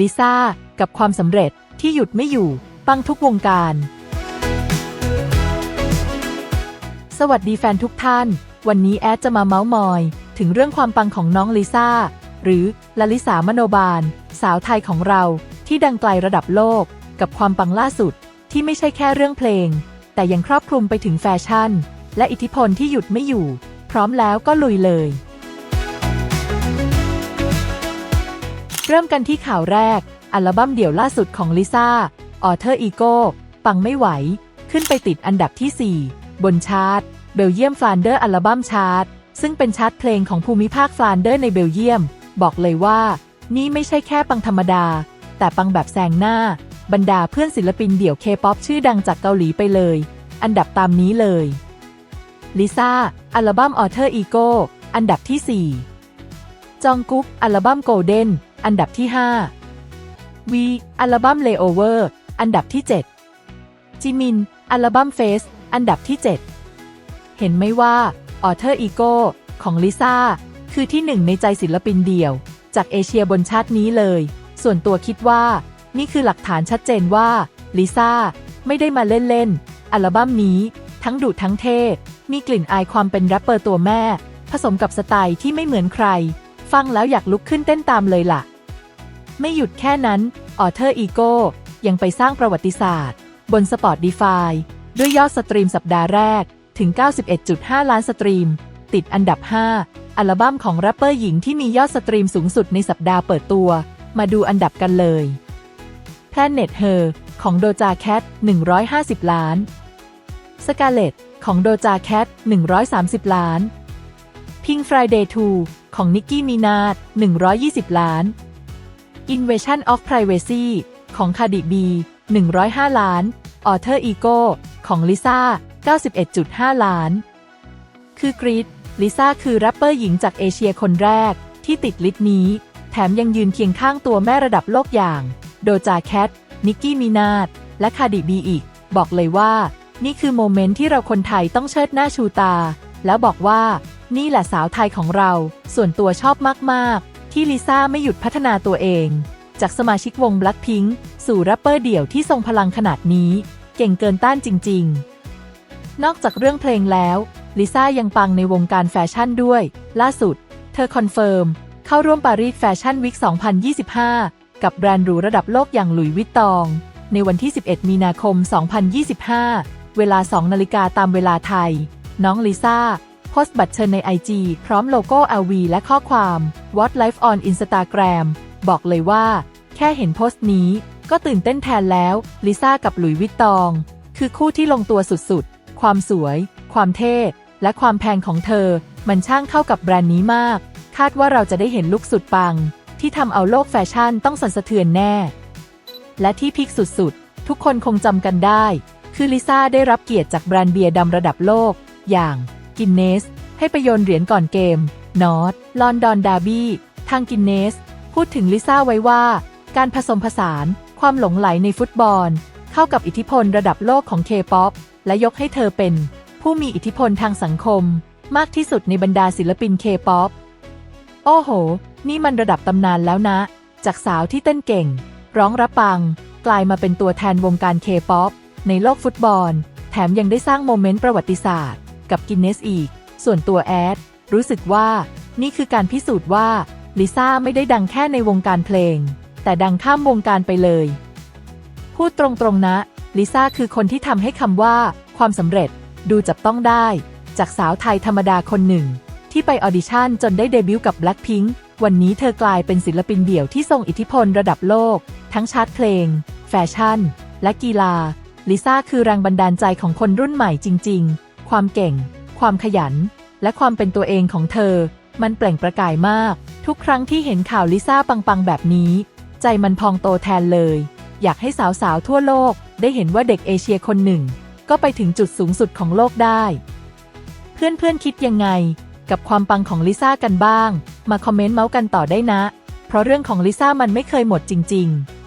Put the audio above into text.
ลิซ่า กับความสำเร็จที่หยุดไม่อยู่ ปังทุกวงการ สวัสดีแฟนทุกท่าน วันนี้แอดจะมาเมาส์มอย ถึงเรื่องความปังของน้องลิซ่า หรือลลิสามโนบาล สาวไทยของเราที่ดังไกลระดับโลก กับความปังล่าสุดที่ไม่ใช่แค่เรื่องเพลง แต่ยังครอบคลุมไปถึงแฟชั่น และอิทธิพลที่หยุดไม่อยู่ พร้อมแล้วก็ลุยเลย เริ่มกันที่ข่าวแรก อัลบั้มเดี่ยวล่าสุดของลิซ่า Author Ego ปังไม่ไหว ขึ้นไปติดอันดับที่ 4 บนชาร์ตเบลเยียมฟลานเดอร์อัลบั้มชาร์ตซึ่งเป็นชาร์ตเพลงของภูมิภาคฟลานเดอร์ในเบลเยียม บอกเลยว่า นี่ไม่ใช่แค่ปังธรรมดา แต่ปังแบบแซงหน้า บรรดาเพื่อนศิลปินเดี่ยวเคป๊อปชื่อดังจากเกาหลีไปเลย อันดับตามนี้เลยลิซ่าอัลบั้ม Author Ego อันดับที่ 4 จองกุ๊กอัลบั้ม Golden อันดับที่5วีอัลบั้ม Layover อันดับที่ 7 จิมิน อัลบั้ม Face อันดับที่ 7 เห็นไหมว่า Author Ego ของลิซ่าคือที่หนึ่งในใจศิลปินเดี่ยว จากเอเชียบนชาตินี้เลย ส่วนตัวคิดว่า นี่คือหลักฐานชัดเจนว่าลิซ่าไม่ได้มาเล่นๆ อัลบั้มนี้ทั้งดุทั้งเท่ มีกลิ่นอายความเป็นแรปเปอร์ตัวแม่ ผสมกับสไตล์ที่ไม่เหมือนใคร ฟังแล้วอยากลุกขึ้นเต้นตามเลยล่ะ ไม่หยุดแค่นั้น ออเทอร์อีโก้ยังไปสร้างประวัติศาสตร์ บน Spotify ด้วยยอดสตรีมสัปดาห์แรกถึง 91.5 ล้านสตรีม ติดอันดับ 5 อัลบั้มของแรปเปอร์หญิงที่มียอดสตรีมสูงสุดในสัปดาห์เปิดตัว มาดูอันดับกันเลย Planet Her ของ Doja Cat 150 ล้าน Scarlett ของ Doja Cat 130 ล้าน Pink Friday 2 ของ Nicki Minaj 120 ล้าน Invasion of Privacy ของ Cardi B 105 ล้าน Author Ego ของ Lisa 91.5 ล้าน คือกรีดลิซ่าคือแรปเปอร์หญิงจากเอเชียคนแรกที่ติดลิสต์นี้ แถมยังยืนเคียงข้างตัวแม่ระดับโลกอย่าง โดจาแคท นิกกี้มินาดและคาดิบีอีก บอกเลยว่า นี่คือโมเมนต์ที่เราคนไทยต้องเชิดหน้าชูตา แล้วบอกว่า นี่แหละสาวไทยของเรา ส่วนตัวชอบมาก ๆ ที่ลิซ่าไม่หยุดพัฒนาตัวเอง จากสมาชิกวง Blackpink สู่แรปเปอร์เดี่ยวที่ทรงพลังขนาดนี้ เก่งเกินต้านจริง ๆ นอกจากเรื่องเพลงแล้วลิซ่ายังปังในวงการแฟชั่นด้วย ล่าสุด เธอคอนเฟิร์ม เข้าร่วมปารีสแฟชั่นวิก2025 กับแบรนด์หรูระดับโลกอย่างหลุยส์วิตตอง ในวันที่ 11 มีนาคม 2025 เวลา 2 นาฬิกาตามเวลาไทย น้องลิซ่า สต์บัตรเชิญใน IG พร้อมโลโก้ LV และข้อความ What Life on Instagram บอกเลยว่า แค่เห็นโพสต์นี้ ก็ตื่นเต้นแทนแล้ว ลิซ่ากับหลุยวิตตอง คือคู่ที่ลงตัวสุดๆ ความสวย ความเท่ และความแพงของเธอ มันช่างเข้ากับแบรนด์นี้มาก คาดว่าเราจะได้เห็นลุคสุดปัง ที่ทำเอาโลกแฟชั่นต้องสั่นสะเทือนแน่ และที่พีคสุดๆ ทุกคนคงจำกันได้ คือลิซ่าได้รับเกียรติจากแบรนด์เบียร์ดำระดับโลก อย่าง กินเนส ให้ไปโยนเหรียญก่อนเกม นอตลอนดอนดาร์บี้ ทางกินเนส พูดถึงลิซ่าไว้ว่า การผสมผสานความหลงไหลในฟุตบอล เข้ากับอิทธิพลระดับโลกของเคป๊อปและยกให้เธอเป็น ผู้มีอิทธิพลทางสังคม มากที่สุดในบรรดาศิลปินเคป๊อปโอ้โห นี่มันระดับตำนานแล้วนะ จากสาวที่เต้นเก่ง ร้องรับปัง กลายมาเป็นตัวแทนวงการเคป๊อปในโลกฟุตบอล แถมยังได้สร้างโมเมนต์ประวัติศาสตร์ กับกินเนสอีก ส่วนตัวแอด รู้สึกว่า นี่คือการพิสูจน์ว่าลิซ่าไม่ได้ดังแค่ในวงการเพลง แต่ดังข้ามวงการไปเลย พูดตรงๆนะ ลิซ่าคือคนที่ทำให้คำว่า ความสำเร็จดูจับต้องได้ จากสาวไทยธรรมดาคนหนึ่ง ที่ไปออดิชั่นจนได้เดบิวต์กับ Blackpink วันนี้เธอกลายเป็นศิลปินเดี่ยวที่ทรงอิทธิพลระดับโลก ทั้งชาร์ตเพลง แฟชั่น และกีฬา ลิซ่าคือแรงบันดาลใจของคนรุ่นใหม่จริง ๆ ความเก่ง ความขยัน และความเป็นตัวเองของเธอ มันเปล่งประกายมาก ทุกครั้งที่เห็นข่าวลิซ่าปังๆ แบบนี้ ใจมันพองโตแทนเลย อยากให้สาวๆ ทั่วโลก ได้เห็นว่าเด็กเอเชียคนหนึ่ง ก็ไปถึงจุดสูงสุดของโลกได้ เพื่อนๆ คิดยังไง กับความปังของลิซ่ากันบ้าง มาคอมเมนต์เมาส์กันต่อได้นะ เพราะเรื่องของลิซ่ามันไม่เคยหมดจริง ๆ